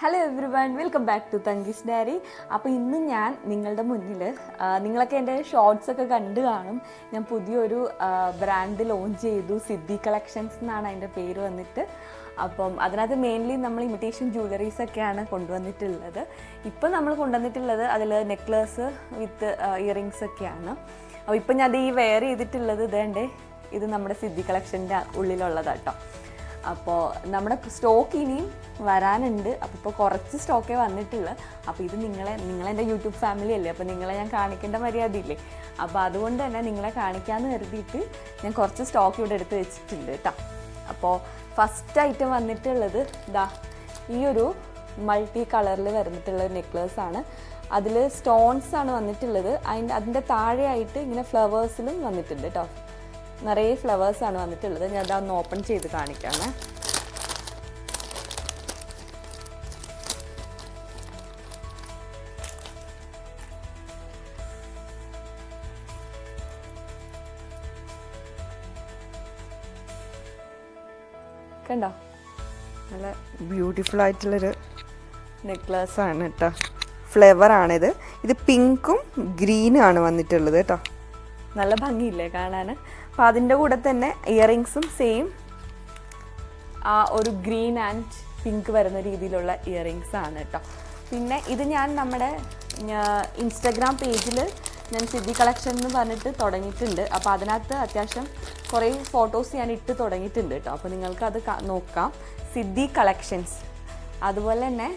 Hello everyone welcome back to തങ്കീഷ് diary അപ്പോൾ ഇന്ന് ഞാൻ നിങ്ങളുടെ മുന്നിൽ നിങ്ങളൊക്കെ എന്റെ ഷോർട്സൊക്കെ കണ്ടു കാണും. ഞാൻ പുതിയൊരു ബ്രാൻഡ് ലോഞ്ച് ചെയ്തു. സിദ്ധി കളക്ഷൻസ് എന്നാണ് അതിന്റെ പേര് വന്നിട്ട്. അപ്പം അതിനകത്ത് മെയിൻലി നമ്മൾ ഇമിറ്റേഷൻ ജ്വല്ലറീസ് ഒക്കെയാണ് കൊണ്ടുവന്നിട്ടുള്ളത്. ഇപ്പം നമ്മൾ കൊണ്ടുവന്നിട്ടുള്ളത് അതിൽ നെക്ലേസ് വിത്ത് ഇയറിങ്സ് ഒക്കെയാണ്. അപ്പോൾ ഇപ്പം ഞാൻ അത് ഈ വെയർ ചെയ്തിട്ടുള്ളത് ഇതേണ്ടേ ഇത് നമ്മുടെ സിദ്ധി കളക്ഷന്റെ ഉള്ളിലുള്ളതാട്ടോ. അപ്പോൾ നമ്മുടെ സ്റ്റോക്ക് ഇനിയും വരാനുണ്ട്. അപ്പോൾ ഇപ്പോൾ കുറച്ച് സ്റ്റോക്കേ വന്നിട്ടുള്ളൂ. അപ്പോൾ ഇത് നിങ്ങളെ നിങ്ങളെന്റെ യൂട്യൂബ് ഫാമിലി അല്ലേ? അപ്പോൾ നിങ്ങളെ ഞാൻ കാണിക്കേണ്ട മര്യാദയില്ലേ? അപ്പോൾ അതുകൊണ്ട് തന്നെ നിങ്ങളെ കാണിക്കാമെന്ന് കരുതിയിട്ട് ഞാൻ കുറച്ച് സ്റ്റോക്ക് ഇവിടെ എടുത്ത് വെച്ചിട്ടുണ്ട് കേട്ടോ. അപ്പോൾ ഫസ്റ്റ് ഐറ്റം വന്നിട്ടുള്ളത് ഇതാ ഈ ഒരു മൾട്ടി കളറിൽ വരുന്നിട്ടുള്ള നെക്ലേസ് ആണ്. അതിൽ സ്റ്റോൺസ് ആണ് വന്നിട്ടുള്ളത്. അതിന്റെ അതിന്റെ താഴെയായിട്ട് ഇങ്ങനെ ഫ്ലവേഴ്സിലും വന്നിട്ടുണ്ട് കേട്ടോ. നിറയെ ആണ് വന്നിട്ടുള്ളത്. ഞാൻ അതൊന്ന് ഓപ്പൺ ചെയ്ത് കാണിക്കാമേ. കണ്ടോ? നല്ല ബ്യൂട്ടിഫുൾ ആയിട്ടുള്ളൊരു നെക്ലേസ് ആണ് കേട്ടോ ഫ്ലേവർ ആണിത്. ഇത് പിങ്കും ഗ്രീനും ആണ് വന്നിട്ടുള്ളത് കേട്ടോ നല്ല ഭംഗിയില്ലേ കാണാൻ അപ്പോൾ അതിന്റെ കൂടെ തന്നെ ഇയറിങ്സും സെയിം ആ ഒരു ഗ്രീൻ ആൻഡ് പിങ്ക് വരുന്ന രീതിയിലുള്ള ഇയറിങ്സ് ആണ് കേട്ടോ പിന്നെ ഇത് ഞാൻ നമ്മുടെ ഇൻസ്റ്റഗ്രാം പേജിൽ ഞാൻ സിദ്ധി കളക്ഷൻ എന്ന് പറഞ്ഞിട്ട് തുടങ്ങിയിട്ടുണ്ട്. അപ്പോൾ അതിനകത്ത് അത്യാവശ്യം കുറേ ഫോട്ടോസ് ഞാൻ ഇട്ട് തുടങ്ങിയിട്ടുണ്ട് കേട്ടോ അപ്പോൾ നിങ്ങൾക്ക് അത് നോക്കാം. സിദ്ധി കളക്ഷൻസ്. അതുപോലെ തന്നെ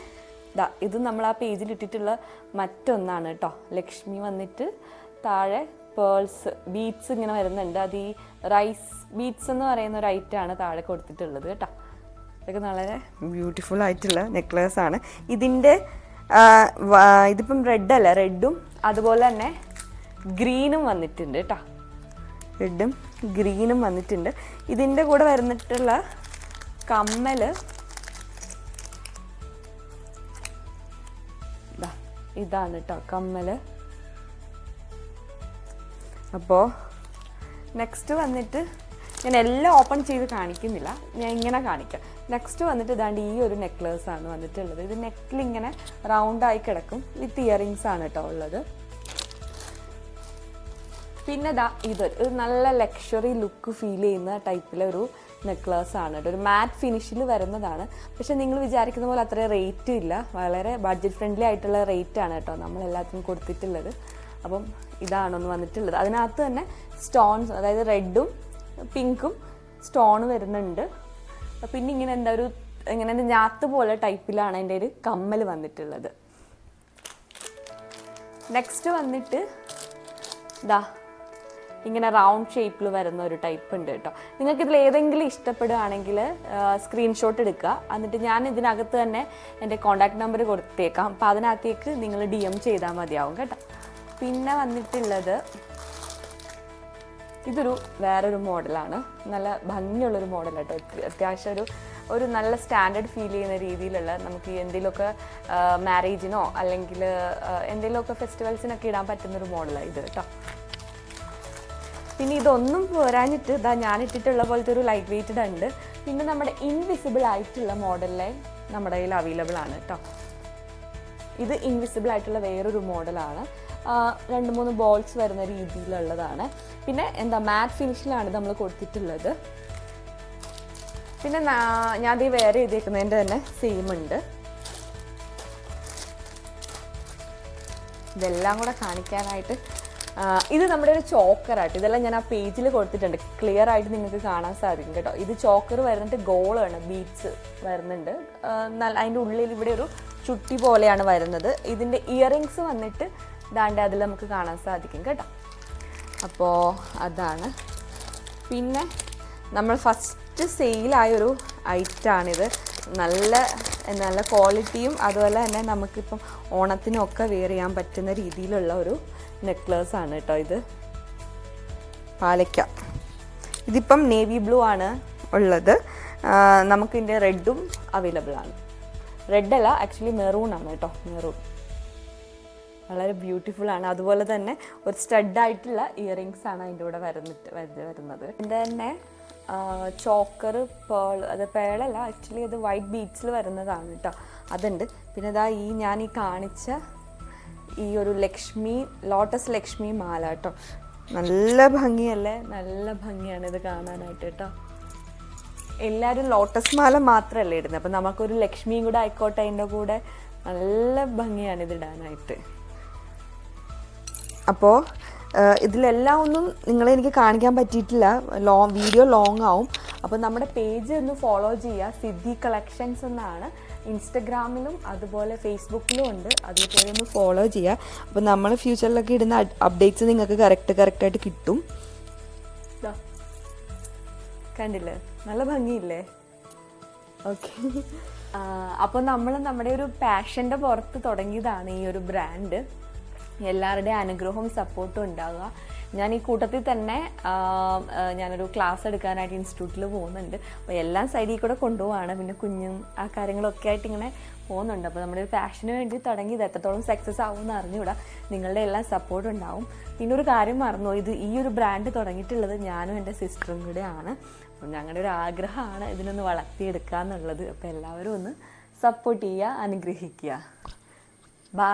ഇത് നമ്മൾ ആ പേജിൽ ഇട്ടിട്ടുള്ള മറ്റൊന്നാണ് കേട്ടോ ലക്ഷ്മി വന്നിട്ട് താഴെ പേൾസ് ബീറ്റ്സ് ഇങ്ങനെ വരുന്നുണ്ട്. അത് ഈ റൈസ് ബീറ്റ്സ് എന്ന് പറയുന്ന ഒരു ഐറ്റമാണ് താഴെ കൊടുത്തിട്ടുള്ളത് കേട്ടോ. ഇതൊക്കെ വളരെ ബ്യൂട്ടിഫുൾ ആയിട്ടുള്ള നെക്ലേസ് ആണ്. ഇതിന്റെ ഇതിപ്പം റെഡ് അല്ല റെഡും അതുപോലെ തന്നെ ഗ്രീനും വന്നിട്ടുണ്ട് കേട്ടോ. റെഡും ഗ്രീനും വന്നിട്ടുണ്ട്. ഇതിന്റെ കൂടെ വരുന്നിട്ടുള്ള കമ്മൽ ഇതാണ് കേട്ടോ കമ്മൽ. അപ്പോൾ നെക്സ്റ്റ് വന്നിട്ട് ഞാൻ എല്ലാം ഓപ്പൺ ചെയ്ത് കാണിക്കുന്നില്ല. ഞാൻ ഇങ്ങനെ കാണിക്കാം. നെക്സ്റ്റ് വന്നിട്ട് ഇതാണ്ട് ഈ ഒരു നെക്ലേസ് ആണ് വന്നിട്ടുള്ളത്. ഇത് നെക്കിൽ ഇങ്ങനെ റൗണ്ടായി കിടക്കും. വിത്ത് ഇയറിങ്സ് ആണ് കേട്ടോ ഉള്ളത്. പിന്നെ ദാ ഇതൊരു ഒരു നല്ല ലക്ഷറി ലുക്ക് ഫീൽ ചെയ്യുന്ന ടൈപ്പിലെ ഒരു നെക്ലേസ് ആണ് കേട്ടോ ഒരു മാറ്റ് ഫിനിഷിൽ വരുന്നതാണ്. പക്ഷേ നിങ്ങൾ വിചാരിക്കുന്ന പോലെ അത്ര റേറ്റ് ഇല്ല. വളരെ ബഡ്ജറ്റ് ഫ്രണ്ട്ലി ആയിട്ടുള്ള റേറ്റ് ആണ് കേട്ടോ നമ്മൾ എല്ലാത്തിനും കൊടുത്തിട്ടുള്ളത്. അപ്പം ഇതാണ് ഒന്ന് വന്നിട്ടുള്ളത്. അതിനകത്ത് തന്നെ സ്റ്റോൺസ് അതായത് റെഡും പിങ്കും സ്റ്റോൺ വരുന്നുണ്ട്. പിന്നെ ഇങ്ങനെ എന്താ ഒരു ഇങ്ങനെ ഞാത്ത് പോലെ ടൈപ്പിലാണ് അതിന്റെ ഒരു കമ്മൽ വന്നിട്ടുള്ളത്. നെക്സ്റ്റ് വന്നിട്ട് ദാ ഇങ്ങനെ റൗണ്ട് ഷേപ്പിൽ വരുന്ന ഒരു ടൈപ്പ് ഉണ്ട് കേട്ടോ. നിങ്ങൾക്ക് ഇതിൽ ഏതെങ്കിലും ഇഷ്ടപ്പെടുകയാണെങ്കിൽ സ്ക്രീൻഷോട്ട് എടുക്കുക. എന്നിട്ട് ഞാൻ ഇതിനകത്ത് തന്നെ എന്റെ കോൺടാക്ട് നമ്പർ കൊടുത്തേക്കാം. അപ്പോൾ അതിനകത്തേക്ക് നിങ്ങൾ ഡി എം ചെയ്താൽ മതിയാവും കേട്ടോ. പിന്നെ വന്നിട്ടുള്ളത് ഇതൊരു വേറൊരു മോഡലാണ്. നല്ല ഭംഗിയുള്ളൊരു മോഡൽ കേട്ടോ അത്യാവശ്യം ഒരു ഒരു നല്ല സ്റ്റാൻഡേർഡ് ഫീൽ ചെയ്യുന്ന രീതിയിലുള്ള നമുക്ക് എന്തെങ്കിലുമൊക്കെ മാരേജിനോ അല്ലെങ്കിൽ എന്തെങ്കിലുമൊക്കെ ഫെസ്റ്റിവൽസിനൊക്കെ ഇടാൻ പറ്റുന്നൊരു മോഡലാണ് ഇത് കേട്ടോ. പിന്നെ ഇതൊന്നും പോരാഞ്ഞിട്ട് ഇതാ ഞാൻ ഇട്ടിട്ടുള്ള പോലത്തെ ഒരു ലൈറ്റ് വെയ്റ്റഡ് ഉണ്ട് പിന്നെ നമ്മുടെ ഇൻവിസിബിൾ ആയിട്ടുള്ള മോഡലിലെ നമ്മുടെ കയ്യിൽ അവൈലബിൾ ആണ് കേട്ടോ. ഇത് ഇൻവിസിബിൾ ആയിട്ടുള്ള വേറൊരു മോഡലാണ് രണ്ട് മൂന്ന് ബോൾസ് വരുന്ന രീതിയിലുള്ളതാണ്. പിന്നെ എന്താ മാറ്റ് ഫിനിഷിലാണ് നമ്മൾ കൊടുത്തിട്ടുള്ളത്. പിന്നെ ഞാൻ ഈ വേറെ എഴുതിയേക്കുന്നതിന്റെ തന്നെ സെയിം ഉണ്ട്. ഇതെല്ലാം കൂടെ കാണിക്കാനായിട്ട് ഇത് നമ്മുടെ ഒരു ചോക്കറായിട്ട് ഇതെല്ലാം ഞാൻ ആ പേജിൽ കൊടുത്തിട്ടുണ്ട്. ക്ലിയർ ആയിട്ട് നിങ്ങൾക്ക് കാണാൻ സാധിക്കും കേട്ടോ. ഇത് ചോക്കർ വരുന്നിട്ട് ഗോളാണ് ബീറ്റ്സ് വരുന്നുണ്ട്. അതിന്റെ ഉള്ളിൽ ഇവിടെ ഒരു ചുട്ടി പോലെയാണ് വരുന്നത്. ഇതിന്റെ ഇയറിങ്സ് വന്നിട്ട് ഇതാണ്ട് അതിൽ നമുക്ക് കാണാൻ സാധിക്കും കേട്ടോ. അപ്പോൾ അതാണ്. പിന്നെ നമ്മൾ ഫസ്റ്റ് സെയിലായൊരു ഐറ്റാണിത് നല്ല നല്ല ക്വാളിറ്റിയും അതുപോലെ തന്നെ നമുക്കിപ്പം ഓണത്തിനൊക്കെ വെയർ ചെയ്യാൻ പറ്റുന്ന രീതിയിലുള്ള ഒരു നെക്ലേസ് ആണ് കേട്ടോ ഇത്. പാലയ്ക്ക. ഇതിപ്പം നേവി ബ്ലൂ ആണ് ഉള്ളത്. നമുക്കിന്റെ റെഡും അവൈലബിൾ ആണ്. റെഡ് അല്ല ആക്ച്വലി മെറൂൺ ആണ് കേട്ടോ മെറൂൺ വളരെ ബ്യൂട്ടിഫുൾ ആണ്. അതുപോലെ തന്നെ ഒരു സ്റ്റഡ് ആയിട്ടുള്ള ഇയറിങ്സ് ആണ് അതിന്റെ കൂടെ വരുന്നിട്ട് വരുന്നത്. ഇതിന്റെ തന്നെ ചോക്കർ പേൾ അത് പേളല്ല ആക്ച്വലി അത് വൈറ്റ് ബീഡ്സിൽ വരുന്നതാണ് കേട്ടോ അതുണ്ട്. പിന്നെ ഇതാ ഈ ഞാൻ ഈ കാണിച്ച ഈ ഒരു ലക്ഷ്മി ലോട്ടസ് ലക്ഷ്മി മാല കേട്ടോ നല്ല ഭംഗിയല്ലേ? നല്ല ഭംഗിയാണ് ഇത് കാണാനായിട്ട് കേട്ടോ എല്ലാവരും ലോട്ടസ് മാല മാത്രമല്ലേ ഇടുന്നത് അപ്പം നമുക്കൊരു ലക്ഷ്മിയും കൂടെ ആയിക്കോട്ടെ അതിന്റെ കൂടെ. നല്ല ഭംഗിയാണ് ഇത് ഇടാനായിട്ട്. അപ്പോൾ ഇതിലെല്ലാം ഒന്നും നിങ്ങളെ എനിക്ക് കാണിക്കാൻ പറ്റിയിട്ടില്ല. ലോങ് വീഡിയോ ലോങ് ആവും. അപ്പോൾ നമ്മുടെ പേജ് ഒന്ന് ഫോളോ ചെയ്യുക. സിദ്ധി കളക്ഷൻസ് എന്നാണ്. ഇൻസ്റ്റഗ്രാമിലും അതുപോലെ ഫേസ്ബുക്കിലും ഉണ്ട്. അതിൽ പോയി ഒന്ന് ഫോളോ ചെയ്യുക. അപ്പോൾ നമ്മൾ ഫ്യൂച്ചറിലൊക്കെ ഇടുന്ന അപ്ഡേറ്റ്സ് നിങ്ങൾക്ക് കറക്റ്റ് കറക്റ്റായിട്ട് കിട്ടും. കണ്ടില്ലേ? നല്ല ഭംഗിയില്ലേ? ഓക്കെ അപ്പോൾ നമ്മൾ നമ്മുടെ ഒരു പാഷന്റെ പുറത്ത് തുടങ്ങിയതാണ് ഈ ഒരു ബ്രാൻഡ് എല്ലാവരുടെയും അനുഗ്രഹവും സപ്പോർട്ടും ഉണ്ടാവുക. ഞാൻ ഈ കൂട്ടത്തിൽ തന്നെ ഞാനൊരു ക്ലാസ് എടുക്കാനായിട്ട് ഇൻസ്റ്റിറ്റ്യൂട്ടിൽ പോകുന്നുണ്ട്. അപ്പോൾ എല്ലാം സൈഡിൽ കൂടെ കൊണ്ടുപോവാണ്. പിന്നെ കുഞ്ഞും ആ കാര്യങ്ങളൊക്കെ ആയിട്ട് ഇങ്ങനെ പോകുന്നുണ്ട്. അപ്പോൾ നമ്മുടെ ഒരു വേണ്ടി തുടങ്ങിയത് എത്രത്തോളം സക്സസ് ആവുമെന്ന് അറിഞ്ഞുകൂടാ. നിങ്ങളുടെ എല്ലാം സപ്പോർട്ടും ഉണ്ടാവും. പിന്നെ ഒരു കാര്യം മറന്നു ഇത് ഈ ഒരു ബ്രാൻഡ് തുടങ്ങിയിട്ടുള്ളത് ഞാനും എന്റെ സിസ്റ്ററും കൂടെയാണ്. അപ്പം ഞങ്ങളുടെ ഒരു ആഗ്രഹമാണ് ഇതിനൊന്ന് വളർത്തിയെടുക്കുക എന്നുള്ളത് അപ്പോൾ എല്ലാവരും ഒന്ന് സപ്പോർട്ട് ചെയ്യുക അനുഗ്രഹിക്കുക.